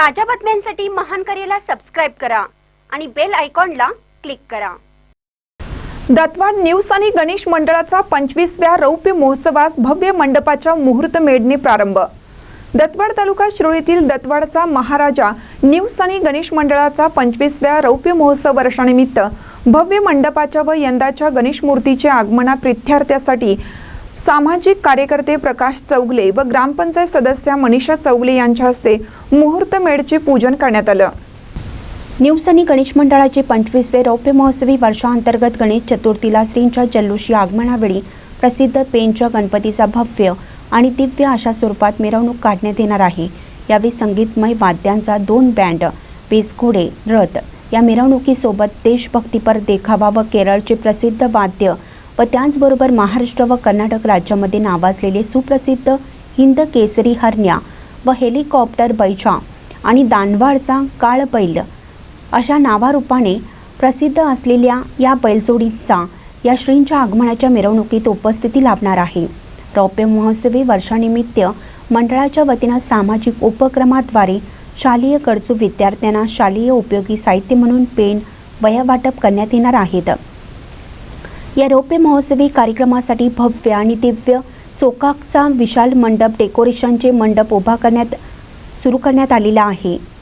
ताज्या बातम्यांसाठी महान करेला सबस्क्राईब करा आणि बेल आयकॉनला क्लिक करा. दत्वाड न्यूज आणि गणेश मंडळाचा पंचवीसव्या रौप्य महोत्सवास भव्य मंडपाच्या मुहूर्त मेढने प्रारंभ. दत्वाड तालुका शिरोळीतील दत्वाडचा महाराजा न्यूज आणि गणेश मंडळाचा पंचवीसव्या रौप्य महोत्सव वर्षानिमित्त भव्य मंडपाच्या व यंदाच्या गणेश मूर्तीचे आगमना प्रित्यार्थ्यासाठी सामाजिक कार्यकर्ते प्रकाश चौगले व ग्रामपंचायत सदस्या मनीषा चौगले यांच्या हस्ते मुहूर्त मेढचे पूजन करण्यात आलं. न्यूज आणि गणेश मंडळाचे पंचवीसवे रौप्य महोत्सवी वर्षांतर्गत गणेश चतुर्थीला श्रींच्या जल्लोषी आगमनावेळी प्रसिद्ध पेंच्या गणपतीचा भव्य आणि दिव्य अशा स्वरूपात मिरवणूक काढण्यात येणार आहे. यावेळी संगीतमय वाद्यांचा दोन बँड वीस घोडे रथ या मिरवणुकीसोबत देशभक्तीपर देखावा व केरळचे प्रसिद्ध वाद्य व त्याचबरोबर महाराष्ट्र व कर्नाटक राज्यामध्ये नावाजलेले सुप्रसिद्ध हिंद केसरी हरण्या व हेलिकॉप्टर बैछा आणि दांडवाडचा काळबैल अशा नावारूपाने प्रसिद्ध असलेल्या या बैलजोडींचा या श्रींच्या आगमनाच्या मिरवणुकीत उपस्थिती लाभणार आहे. रौप्य महोत्सवी वर्षानिमित्त मंडळाच्या वतीनं सामाजिक उपक्रमाद्वारे शालेय गरजू विद्यार्थ्यांना शालेय उपयोगी साहित्य म्हणून पेन वया वाटप करण्यात येणार आहेत. या रौप्य महोत्सवी कार्यक्रमासाठी भव्य आणि दिव्य चोकाकचा विशाल मंडप डेकोरेशनचे मंडप उभा करण्यात सुरू करण्यात आलेला आहे.